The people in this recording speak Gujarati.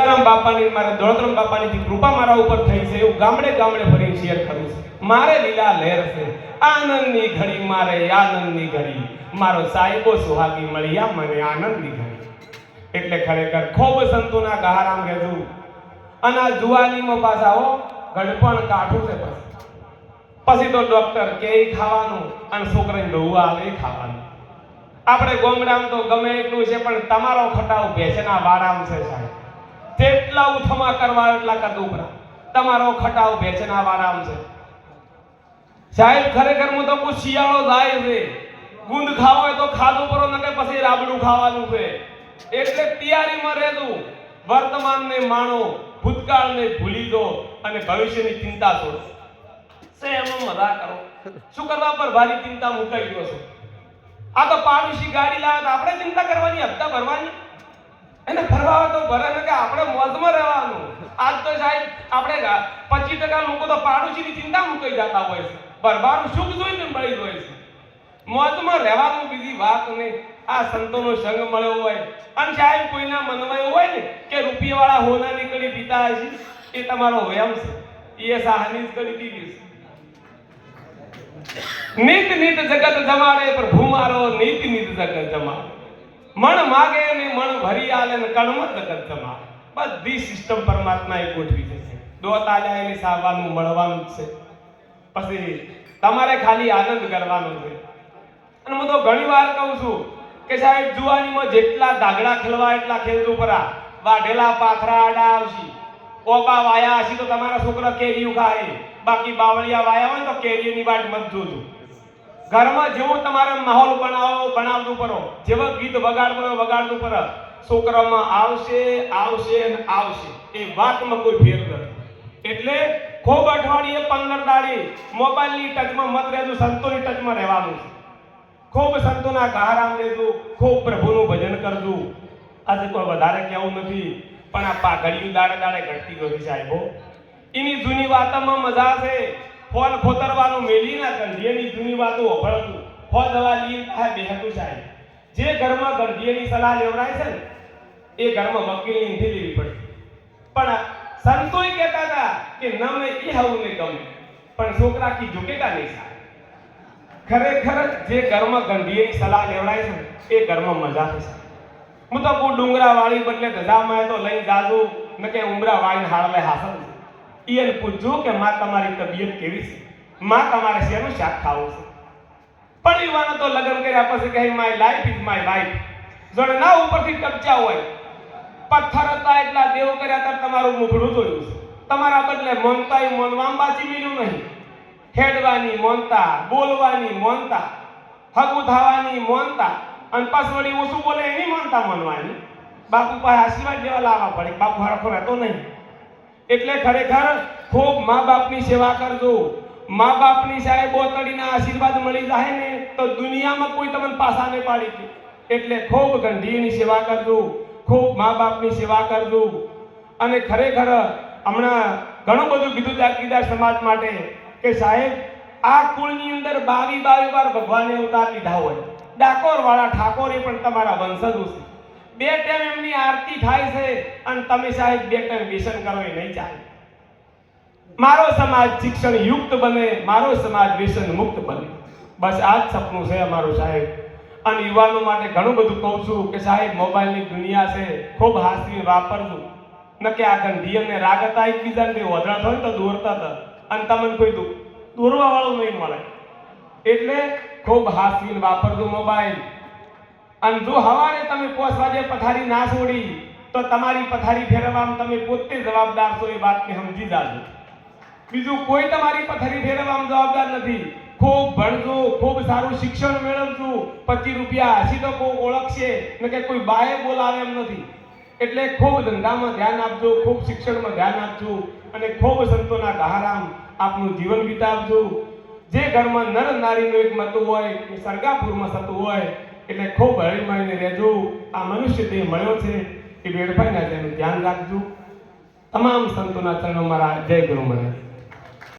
સીતારામ બાપાની, મારા દોલતરામ બાપાની કૃપા મારા ઉપર થઈ છે, એવું ગામડે ગામડે ફરી શેર કરું છું. મારે લીલા લહેર છે, આનંદની ઘડી, મારે આનંદની ઘડી. મારો સાહેબો સુહાગી મળ્યા, મને આનંદની ઘડી. એટલે ખરેખર ખૂબ સંતોના ગહારામ રહેતું અને આ જુવાનીમાં પાછા હો ગડપણ કાઠું છે પછી. પછી તો ડોક્ટર કે ખાવાનું, અને છોકરાને બહુ આવે ખાવાનું. આપણે ગોમડામ તો ગમે એટલું છે, પણ તમારો ખટાવ ભેસના વારામ છે સાહેબ. જેટલા ઉથમા કરવા એટલા કદુપરા તમારો ખટાવ ભેચના વારામ છે. સાહેબ ખરેખર હું તો કોઈ શિયાળો જાય છે. ગુંદ ખાવો હોય તો ખાધું પરો નકે પછી રાબડું ખાવાનું છે. એટલે તૈયારીમાં રહેતું વર્તમાનને માણો, ભૂતકાળને ભૂલી દો અને ભવિષ્યની ચિંતા છોડો. સે એમાં મજા કરો. શું કરવા પર ભારી ચિંતા મુકાઈ ગયો છો? આ તો પાડોશી ગાડી લાવે તો આપણે ચિંતા કરવાની, હપ્તા ભરવાની? એને ફરવા તો ભરે કે આપણે મોજમાં રહેવાનું. આજ તો સાહેબ આપણે પચીસ ટકા લોકો તો પાડોશીની ચિંતા મુકાઈ જતા હોય છે. ભરવાનું સુખ જોઈને મળી હોય છે. મોજમાં રહેવાનું બીજી વાત નહીં. આ સંતોનો સંગ મળ્યો હોય. અને સાહેબ કોઈના મનમાં એવું હોય ને કે રૂપિયાવાળા હોના નીકળી પીતા હશે, એ તમારો વયમ છે. એ સાહની જ કરી દીધી છે. નીત નિત જગત જમાડે પ્રભુ મારો નીત નિત જગત જમાડે. મણ માગે અને મણ ભરી આલે ને કણમત જમાડે બધી સિસ્ટમ પરમાત્માએ ગોઠવી છે દોત આલ્યા એને સાવવાનું મળવાનું છે. પછી તમારે ખાલી આનંદ કરવાનો છે. અને હું તો ઘણી વાર કહું છું કે સાહેબ, જુવાનીમાં જેટલા દાગડા ખેલવા એટલા ખેલતું પરા. વાઢેલા પાથરા આડા આવશે ઓબા વાયા હશે તો તમારા છોકરા કેરીયું ખાય. બાકી બાવળિયા વાયા હોય તો કેરીની વાટ મત જોજો. ઘરમાં જેવો તમારે માહોલ બનાવો, બનાવતું પડો જેવો ગીત વગાડવું, વગાડતું પડે છોકરામાં આવશે આવશે અને આવશે. એ વાતમાં કોઈ ફેર નથી. એટલે ખૂબ અઠવાડિયે પંદર દાડી મોબાઈલની ટચમાં મત રહેતું સંતોની ટચમાં રહેવાનું છે. ખૂબ સંતોના ગહારામ લેજો ખૂબ પ્રભુનું ભજન કરજો. આજે કોઈ વધારે કહેવું નથી, પણ આ પાઘડિયું દાડે દાડે ઘટતી ગયું છે સાહેબો. એની જૂની વાતોમાં મજા છે. ફોલ ખોતરવાનું મેલી ના ગંધીએની જૂની વાતો વફળતું ફો દવા લઈ આ બેહતું સાહેબ. જે ઘરમાં ગંધીએની સલાહ લેવડાય છે ને, એ ઘરમાં વકીલની નથી લેવી પડતી પણ સંતોય કહેતા હતા કે ન મે એ હવું ને ગમે. પણ છોકરા કી ઝુકેગા નહીં સાહેબ. ખરેખર જે ઘરમાં ગંભીરની સલાહ લેવડાય છે એ ઘરમાં મજા થશે હું તો કોઈ ડુંગરા વાળી બદલે ગધામાં તો લઈ જાજુ, ને કે ઉમરા વાળીને હાડલે હાસલ. એને પૂછજો કે માં તમારી તબિયત કેવી છે? માં તમારે શેનું શાક ખાવું છે? પણ યુવાનો તો લગ્ન કર્યા પછી કહે my life is my life જોડે ના ઉપરથી ટપચા હોય. પથ્થર હતા એટલા દેવ કર્યા હતા તમારું મુખડું જોયું છે. તમારા બદલે મોનતાય મોનવામ બાજી મિલ્યું નહીં. હેડવાની મોનતા, બોલવાની મોનતા, હગું થવાની મોનતા, અને પાછું વળી ઓછું બોલે એની મોનતા માનવાની. બાપુ પાસે આશીર્વાદ લેવા લાવવા પડે. બાપુ હરખો રહેતો નહીં. એટલે ખરેખર ખૂબ મા બાપની સેવા કરજો. મા બાપની સાહેબ બોતડીના આશીર્વાદ મળી જાય ને, તો દુનિયામાં કોઈ તમને પાસા નહીં પાડી દે એટલે ખૂબ ગંધીની સેવા કરજો. ખૂબ મા બાપની સેવા કરજો. અને ખરેખર હમણાં ઘણું બધું કીધું જાગીદાર સમાજ માટે કે સાહેબ, આ કુળની અંદર બાવી બાવી વાર ભગવાને અવતાર લીધા હોય. ડાકોર વાળા ઠાકોરે પણ તમારા વંશજો છે. બે ટાઈમ એમની આરતી થાય છે અને તમે સાહેબ બે ટાઈમ વ્યસન કરો એ નહીં ચાલે. મારો સમાજ શિક્ષણ યુક્ત બને, મારો સમાજ વ્યસન મુક્ત બને. બસ આ જ સપનું છે અમારું સાહેબ. અને યુવાનો માટે ઘણું બધું કહું છું કે સાહેબ, મોબાઈલની દુનિયા છે, ખૂબ હાસ્ય વાપરજો. નકે આ ગંધી અને રાગ હતા એકબીજાને કોઈ વધરા થાય તો દોરતા હતા. અને તમને કોઈ દોરવા વાળું નહીં મળે. એટલે ખૂબ હાસ્ય વાપરજો મોબાઈલ. અને જો હવારે તમે પોસ વાગે પથારી ના છોડી, તો તમારી પથારી ફેરવવામાં તમે પોતે જવાબદાર છો એ વાતને સમજી જાજો. બીજું કોઈ તમારી પથારી ફેરવવામાં જવાબદાર નથી. ખૂબ ભણજો, ખૂબ સારું શિક્ષણ મેળવજો, પચીસ રૂપિયા હસી તો કોઈ ઓળખશે, ને કે કોઈ બાએ બોલાવે એમ નથી. એટલે ખૂબ ધંધામાં ધ્યાન આપજો, ખૂબ શિક્ષણમાં ધ્યાન આપજો, અને ખૂબ સંતોના ગહારામ આપનું જીવન વિતાવજો. જે ઘરમાં નર નારીનું એક મતું હોય, એ સરગાપુરમાં થતું હોય એટલે ખૂબ હળીમળીને રહેજો. આ મનુષ્ય દેહ મળ્યો છે એ વેડફાઈ ના એનું ધ્યાન રાખજો. તમામ સંતોના ચરણો મારા જય ગુરુ મહારાજ